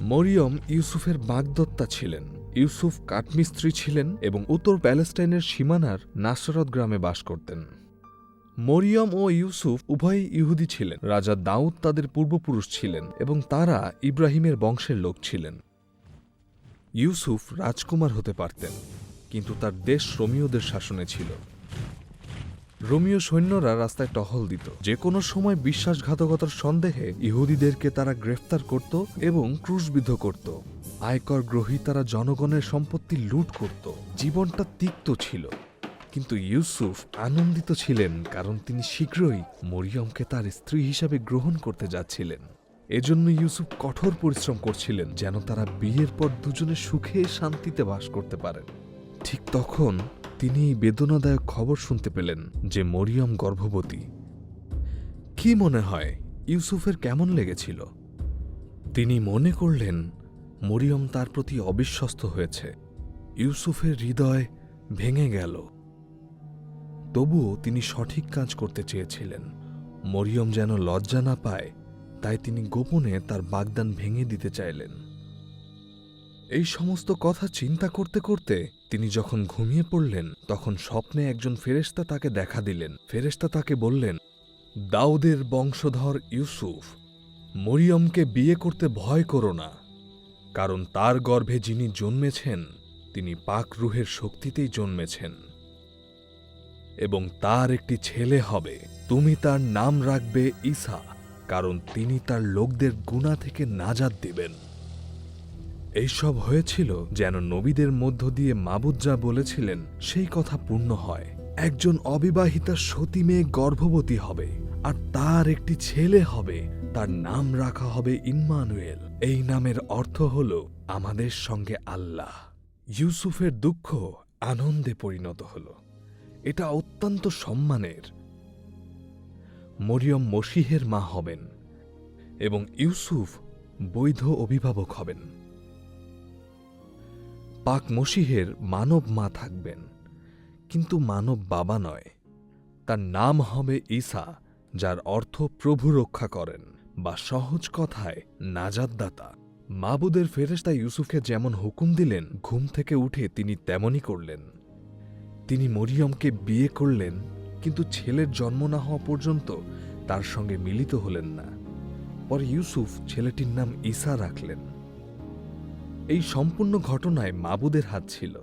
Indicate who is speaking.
Speaker 1: মরিয়ম ইউসুফের বাগদত্তা ছিলেন। ইউসুফ কাঠমিস্ত্রি ছিলেন এবং উত্তর প্যালেস্টাইনের সীমানার নাসরত গ্রামে বাস করতেন। মরিয়ম ও ইউসুফ উভয়ই ইহুদি ছিলেন। রাজা দাউদ তাদের পূর্বপুরুষ ছিলেন এবং তারা ইব্রাহিমের বংশের লোক ছিলেন। ইউসুফ রাজকুমার হতে পারতেন, কিন্তু তার দেশ রোমিওদের শাসনে ছিল। রোমিও সৈন্যরা রাস্তায় টহল দিত। যে কোনো সময় বিশ্বাসঘাতকতার সন্দেহে ইহুদিদেরকে তারা গ্রেফতার করত এবং ক্রুশবিদ্ধ করত। আয়কর গ্রহী তারা জনগণের সম্পত্তি লুট করত। জীবনটা তিক্ত ছিল। কিন্তু ইউসুফ আনন্দিত ছিলেন কারণ তিনি শীঘ্রই মরিয়মকে তার স্ত্রী হিসাবে গ্রহণ করতে যাচ্ছিলেন। এজন্য ইউসুফ কঠোর পরিশ্রম করছিলেন যেন তারা বিয়ের পর দুজনে সুখে শান্তিতে বাস করতে পারেন। ঠিক তখন তিনি এই বেদনাদায়ক খবর শুনতে পেলেন যে মরিয়ম গর্ভবতী। কি মনে হয়, ইউসুফের কেমন লেগেছিল? তিনি মনে করলেন, মরিয়ম তার প্রতি অবিশ্বস্ত হয়েছে। ইউসুফের হৃদয় ভেঙে গেল। তবুও তিনি সঠিক কাজ করতে চেয়েছিলেন। মরিয়ম যেন লজ্জা না পায়, তাই তিনি গোপনে তার বাগদান ভেঙে দিতে চাইলেন। এই সমস্ত কথা চিন্তা করতে করতে তিনি যখন ঘুমিয়ে পড়লেন, তখন স্বপ্নে একজন ফেরেশতা তাকে দেখা দিলেন। ফেরেশতা তাকে বললেন, দাউদের বংশধর ইউসুফ, মরিয়মকে বিয়ে করতে ভয় করো না, কারণ তার গর্ভে যিনি জন্মেছেন, তিনি পাক রুহের শক্তিতেই জন্মেছেন এবং তার একটি ছেলে হবে। তুমি তার নাম রাখবে ঈসা, কারণ তিনি তার লোকদের গুণা থেকে নাজাদ দিবেন। এইসব হয়েছিল যেন নবীদের মধ্য দিয়ে মাবুদ যা বলেছিলেন, সেই কথা পূর্ণ হয়। একজন অবিবাহিতা সতী মেয়ে গর্ভবতী হবে, আর তার একটি ছেলে হবে, তার নাম রাখা হবে ইম্মানুয়েল। এই নামের অর্থ হল আমাদের সঙ্গে আল্লাহ। ইউসুফের দুঃখ আনন্দে পরিণত হল। এটা অত্যন্ত সম্মানের। মরিয়ম মসিহের মা হবেন এবং ইউসুফ বৈধ অভিভাবক হবেন। পাক মসিহের মানব মা থাকবেন। কিন্তু মানব বাবা নয়, তার নাম হবে ঈসা, যার অর্থ প্রভু রক্ষা করেন বা সহজ কথায় নাজাদদাতা মাবুদের ফেরেশতা ইউসুফকে যেমন হুকুম দিলেন, ঘুম থেকে উঠে তিনি তেমনই করলেন। তিনি মরিয়মকে বিয়ে করলেন, কিন্তু ছেলের জন্ম না হওয়া পর্যন্ত তার সঙ্গে মিলিত হলেন না। পরে ইউসুফ ছেলেটির নাম ঈসা রাখলেন। এই সম্পূর্ণ ঘটনায় মাবুদের হাত ছিল।